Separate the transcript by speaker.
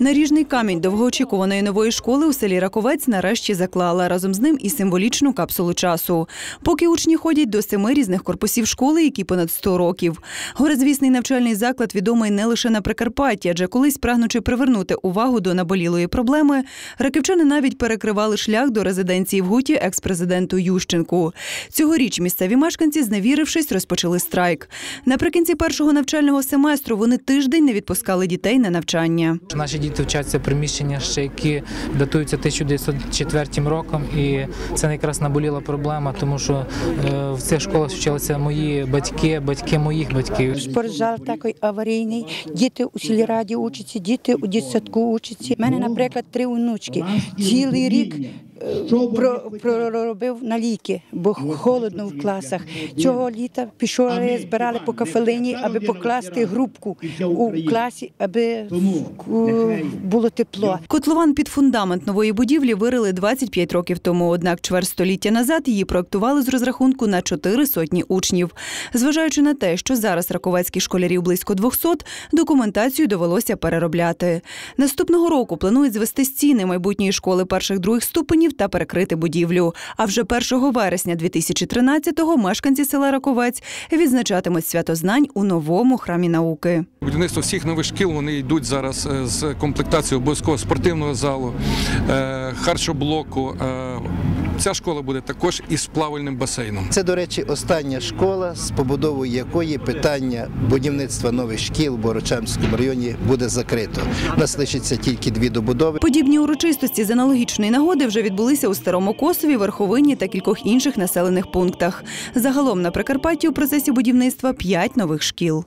Speaker 1: Наріжний камінь довгоочікуваної нової школи у селі Раковець нарешті заклала разом з ним і символічну капсулу часу. Поки учні ходять до семи різних корпусів школи, які понад 100 років. Горизвісний навчальний заклад відомий не лише на Прикарпатті, адже колись прагнучи привернути увагу до наболілої проблеми, раківчани навіть перекривали шлях до резиденції в Гуті екс-президенту Ющенку. Цьогоріч місцеві мешканці, зневірившись, розпочали страйк. Наприкінці першого навчального семестру вони тиждень не відпускали дітей на навчання.
Speaker 2: Наші діти вчаться приміщення, ще які датуються 1904 роком, і це якраз наболіла проблема, тому що е, в цих школах вчилися мої батьки, батьки моїх батьків.
Speaker 3: Спортзал такий аварійний. Діти у сільраді учаться, діти у дитсадку учаться. У мене, наприклад, три онучки. Цілий рік проробив на ліки, бо холодно в класах. Цього літа пішли, збирали по кафелині, аби покласти грубку у класі, аби було тепло.
Speaker 1: Котлован під фундамент нової будівлі вирили 25 років тому. Однак чверть століття назад її проектували з розрахунку на чотири сотні учнів. Зважаючи на те, що зараз раковецьких школярів близько 200, документацію довелося переробляти. Наступного року планують звести стіни майбутньої школи перших других ступенів та перекрити будівлю. А вже 1 вересня 2013-го мешканці села Раковець відзначатимуть свято знань у новому храмі науки.
Speaker 4: Будівництво всіх нових шкіл вони йдуть зараз е, з комплектацією обов'язково спортивного залу, е, харчоблоку. Ця школа буде також із плавальним басейном.
Speaker 5: Це, до речі, остання школа, з побудовою якої питання будівництва нових шкіл в Борочанському районі буде закрито. У нас лишиться тільки дві добудови.
Speaker 1: Подібні урочистості з аналогічної нагоди вже відбулися у Старому Косові, Верховині та кількох інших населених пунктах. Загалом на Прикарпатті у процесі будівництва п'ять нових шкіл.